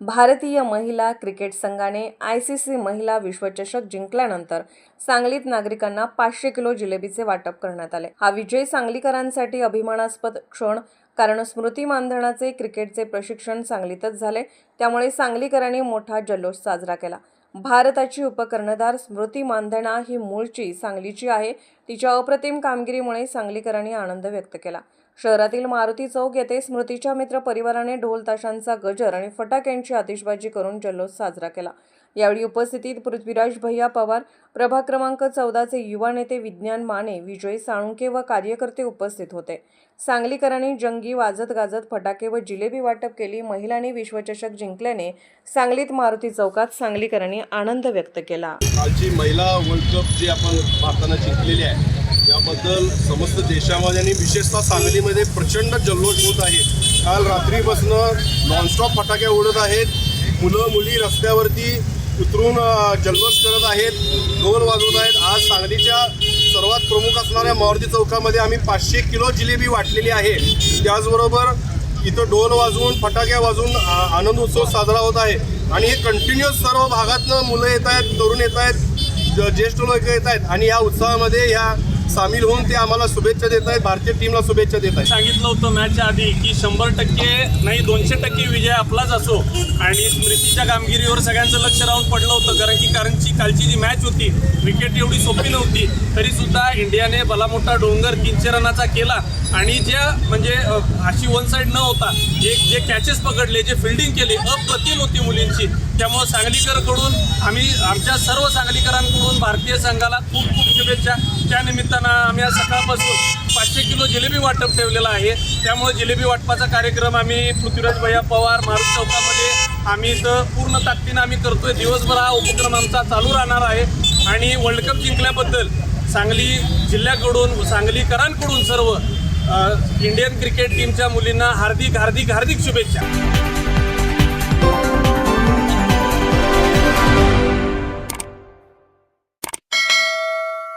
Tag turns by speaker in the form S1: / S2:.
S1: भारतीय महिला क्रिकेट संघाने आय सी सी महिला विश्वचषक जिंकल्यानंतर सांगलीत नागरिकांना पाचशे किलो जिलेबीचे वाटप करण्यात आले. हा विजय सांगलीकरांसाठी अभिमानास्पद क्षण कारण स्मृती मानधनाचे क्रिकेटचे प्रशिक्षण सांगलीतच झाले. त्यामुळे सांगलीकरांनी मोठा जल्लोष साजरा केला. भारताची उपकर्णधार स्मृती मानधना ही मूळची सांगलीची आहे. तिच्या अप्रतिम कामगिरीमुळे सांगलीकरांनी आनंद व्यक्त केला. शहरातील मारुती चौक येथे स्मृतीच्या मित्र परिवाराने ढोल ताशांचा गजर आणि फटाक्यांची आतिषबाजी करून जल्लोष साजरा केला. यावेळी उपस्थितीत पृथ्वीराज भैया पवार प्रभाग क्रमांक चौदाचे युवा नेते विज्ञान माने विजय साळुंके व कार्यकर्ते उपस्थित होते. सांगलीकरांनी जंगी वाजत गाजत फटाके व जिलेबी वाटप केली. महिलांनी विश्वचषक जिंकल्याने सांगलीत मारुती चौकात सांगलीकरांनी आनंद व्यक्त केला.
S2: कालची महिला वर्ल्ड कप जी आपण भारतानं जिंकलेली आहे याबद्दल समस्त देशामध्ये आणि विशेषतः सांगलीमध्ये प्रचंड जल्लोष होत आहे. काल रात्रीपासून नॉनस्टॉप फटाके उडत आहेत. मुलं मुली रस्त्यावरती उतरून जल्लोष करत आहेत. ढोल वाजवत आहेत. आज सांगलीच्या सर्वात प्रमुख असणाऱ्या मारुती चौकामध्ये आम्ही पाचशे किलो जिलेबी वाटलेली आहे. त्याचबरोबर इथं ढोल वाजवून फटाक्या वाजवून आनंद उत्सव साजरा होत आहे. आणि हे कंटिन्युअस सर्व भागातनं मुलं येत आहेत तरुण येत आहेत ज- ज्येष्ठ लोक येत आहेत. आणि या उत्सवामध्ये ह्या सामील होऊन ते आम्हाला शुभेच्छा देत आहेत. भारतीय टीमला शुभेच्छा देत आहेत.
S3: सांगितलं होतं मॅचच्या आधी की शंभर टक्के नाही दोनशे टक्के विजय आपलाच असो. आणि स्मृतीच्या कामगिरीवर सगळ्यांचं लक्ष राहून पडलं होतं. कारण की कारणची कालची जी मॅच होती विकेट एवढी सोपी नव्हती. तरी सुद्धा इंडियाने भलामोठा डोंगर तीनशे रनाचा केला. आणि ज्या म्हणजे अशी वन साईड न होता जे जे कॅचेस पकडले जे फिल्डिंग केली अप्रतिम होती मुलींची. त्यामुळं सांगलीकरकडून आम्ही आमच्या सर्व सांगलीकरांकडून भारतीय संघाला खूप खूप शुभेच्छा. त्या असताना आम्ही आज सकाळपासून पाचशे किलो जिलेबी वाटप ठेवलेला आहे. त्यामुळे जिलेबी वाटपाचा कार्यक्रम आम्ही पृथ्वीराज भैया पवार मारुत चौकामध्ये आम्ही इथं पूर्ण ताकदीनं आम्ही करतोय. दिवसभर हा उपक्रम आमचा चालू राहणार आहे. आणि वर्ल्ड कप जिंकल्याबद्दल सांगली जिल्ह्याकडून सांगलीकरांकडून सर्व इंडियन क्रिकेट टीमच्या मुलींना हार्दिक हार्दिक हार्दिक शुभेच्छा.